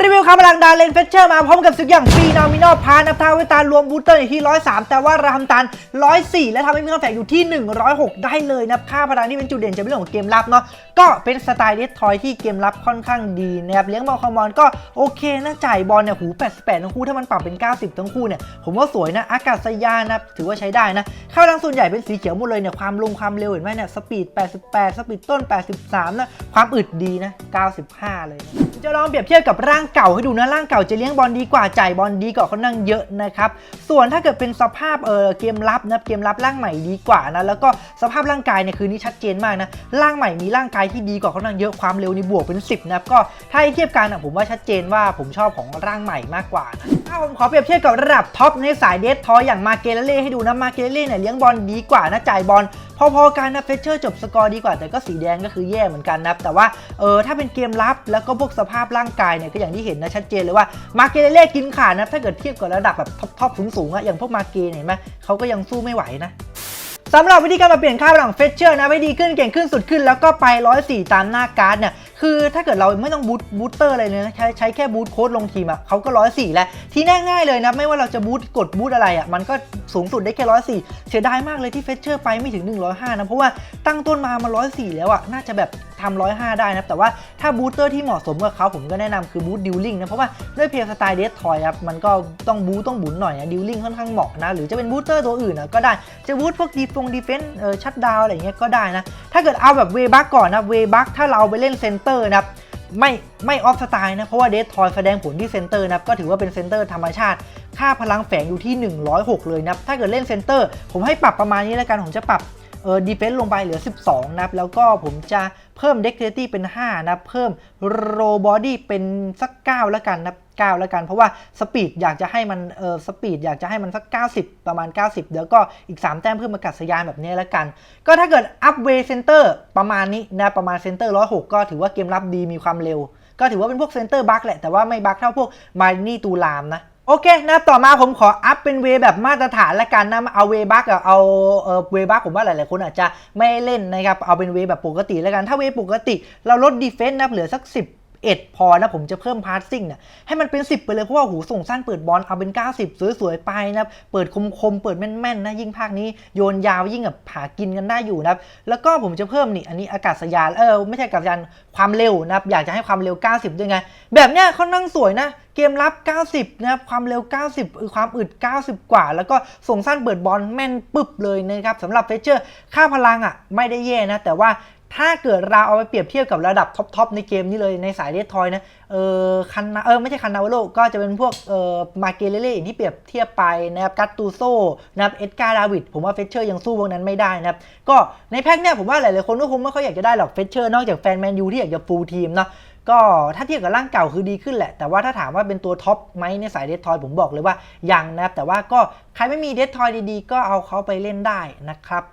รีวิวคำพลังดาเลนเฟเชอร์มาพร้อมกับสึกอย่างฟีนามินอลพานับทาเวตา รวมบูสเตอร์อยู่ที่ 103 แต่ว่าราทำตัน 104 และทำให้มีค่าแฝงอยู่ที่ 106 ได้เลยนะค่าพลังที่เป็นจุดเด่นจะเป็นเรื่องของเกมรับเนาะก็เป็นสไตล์เดสทอยที่เกมรับค่อนข้างดีนะครับเลี้ยงบอลคอมอนก็โอเคนะจ่ายบอลเนี่ยหู88 ทั้งคู่ถ้ามันปรับเป็น 90 ทั้งคู่เนี่ยผมว่าสวยนะอากาศยานนะถือว่าใช้ได้นะค่าพลังส่วนใหญ่เป็นสีเขียวหมดเลยเนี่ยความลงความเร็วเห็นไหมเนี่ยสปีด 88 สปีดต้น 83นะความอึดดีนะ 95 เลยนะ จะลองเปรียบเทียบกับร่างเก่าให้ดูนะร่างเก่าจะเลี้ยงบอลดีกว่าจ่ายบอลดีกว่าเขานั่งเยอะนะครับส่วนถ้าเกิดเป็นสภาพเออเกมรับนะเกมรับร่างใหม่ดีกว่านะแล้วก็สภาพร่างกายเนี่ยคือนี่ชัดเจนมากนะร่างใหม่มีร่างกายที่ดีกว่าเขานั่งเยอะความเร็วนี่บวกเป็น 10นะครับก็ถ้าให้เทียบกันอะผมว่าชัดเจนว่าผมชอบของร่างใหม่มากกว่านะ ถ้าผมขอเปรียบเทียบกับระดับท็อปในสายเดสทอยอย่างมาเกเลเล่ให้ดูนะมาเกเลเล่เนี่ยเลี้ยงบอลดีกว่านะจ่ายบอลพอๆกันนะเฟเชอร์จบสกอร์ดีกว่าแต่ก็สีแดงก็คือแย่เหมือนกันนะแต่ว่าเออถ้าเป็นเกมรับแล้วก็พวกสภาพร่างกายเนี่ยก็อย่างที่เห็นนะชัดเจนเลยว่ามาเกเล่กินขาดนะถ้าเกิดเทียบกับระดับแบบท็อปๆสูงๆอะอย่างพวกมาเกเนี่ยเห็นไหมเขาก็ยังสู้ไม่ไหวนะ สำหรับวิธีการมาเปลี่ยนค่าพลังเฟเชอร์นะให้ดีขึ้นเก่งขึ้นสุดขึ้น แล้วก็ไป 104 ตามหน้าการ์ดเนี่ยคือถ้าเกิดเราไม่ต้องบูตบูตเตอร์อะไรเลยนะใช้ใช้แค่บูตโค้ดลงทีมอะเขาก็ 104 แล้ว ที่ง่ายๆเลยนะไม่ว่าเราจะบูตกดบูตอะไรอะมันก็ สูงสุดได้แค่104เสียดายมากเลยที่เฟเชอร์ไปไม่ถึง 105 นะ เพราะว่าตั้งต้นมามา104แล้วอะน่าจะแบบทำ105ได้นะ แต่ว่าถ้าบูตเตอร์ที่เหมาะสมกับเขาผมก็แนะนำคือบูตดิวลิงนะ เพราะว่าด้วยเพียงสไตล์เดสทอยครับ มันก็ต้องบูตต้องบุนหน่อยนะดิวลิงค่อนข้างเหมาะนะ หรือจะเป็นบูตเตอร์ตัวอื่นนะก็ได้ จะบูตพวกดีฟงดีเฟนต์เออชัดดาวอะไรเงี้ยก็ได้นะ ถ้าเกิดเอาแบบเวบักก่อนนะเวบักถ้าเราเอาไปเล่นเซนเตอร์นะครับ ไม่ไม่ออฟสไตล์นะ เพราะว่าเดททอยแสดงผลที่เซนเตอร์นะก็ถือว่าเป็นเซนเตอร์ธรรมชาติ ค่าพลังแฝงอยู่ที่ 106 เลยนะถ้าเกิดเล่นเซนเตอร์ ผมให้ปรับประมาณนี้แล้วกัน ผมจะปรับเออดีเฟนส์ลงไปเหลือ 12 นะครับ แล้วก็ผมจะเพิ่มเด็กเทตี้เป็น 5 นะ เพิ่มโรบอดี้เป็นสัก 9 แล้วกันนะ 9 แล้วกัน เพราะว่าสปีดอยากจะให้มันเออสปีดอยากจะให้มันสัก 90 ประมาณ 90 เดี๋ยวก็อีก 3 แต้มเพิ่มอากาศยานแบบนี้แล้วกัน ก็ถ้าเกิดอัพเวย์เซนเตอร์ประมาณนี้นะประมาณเซนเตอร์106 ก็ถือว่าเกมรับดีมีความเร็ว ก็ถือว่าเป็นพวกเซนเตอร์บัคแหละแต่ว่าไม่บัคเท่าพวกมานี่ตูลามนะโอเคนะต่อมาผมขออัพเป็นเวแบบมาตรฐานละกันนะเอาเวบัคกับเอาเออเวบัคผมว่าหลายๆคนอาจจะไม่เล่นนะครับ เอาเป็นเวแบบปกติแล้วกัน ถ้าเวปกติ เราลดดีเฟนส์นะเหลือสัก 10 เอ็ดพอนะผมจะเพิ่มพาสซิ่งเนี่ยให้มันเป็น 10 ไปเลยเพราะว่าหูส่งสั้นเปิดบอลเอาเป็น 90 สวยๆไปนะเปิดคมๆเปิดแม่นๆนะยิ่งภาคนี้โยนยาวยิ่งแบบหากินกันได้อยู่นะแล้วก็ผมจะเพิ่มนี่อันนี้อากาศยานเออไม่ใช่อากาศยานความเร็วนะครับอยากจะให้ความเร็ว 90 ด้วยไง แบบเนี้ยเขานั่งสวยนะเกมรับ 90 นะครับ ความเร็ว 90คือความอึด 90 กว่า แล้วก็ส่งสั้นเปิดบอลแม่นปึ๊บเลยนะครับสำหรับเฟเชอร์ ค่าพลังอะไม่ได้แย่นะ แต่ว่า ถ้าเกิดเราเอาไปเปรียบเทียบกับระดับท็อปๆในเกมนี้เลยในสายเดททอยนะ เออคันนาเออไม่ใช่คันนาวโลก็จะเป็นพวกเออมาเกเลเล่อย่างที่เปรียบเทียบไปนะครับกัตตูโซนะครับเอ็ดการ์ดาวิดผมว่าเฟเชอร์ยังสู้พวกนั้นไม่ได้นะครับ ก็ในแพ็คเนี่ยผมว่าหลายๆคนก็คงไม่ค่อยอยากจะได้หรอกเฟเชอร์นอกจากแฟนแมนยูที่อยากจะฟูลทีมเนาะก็ถ้าเทียบกับร่างเก่าคือดีขึ้นแหละ แต่ว่าถ้าถามว่าเป็นตัวท็อปไหมในสายเดททอยผมบอกเลยว่ายังนะครับแต่ว่าก็ใครไม่มีเดททอยดีๆ ก็เอาเขาไปเล่นได้นะครับ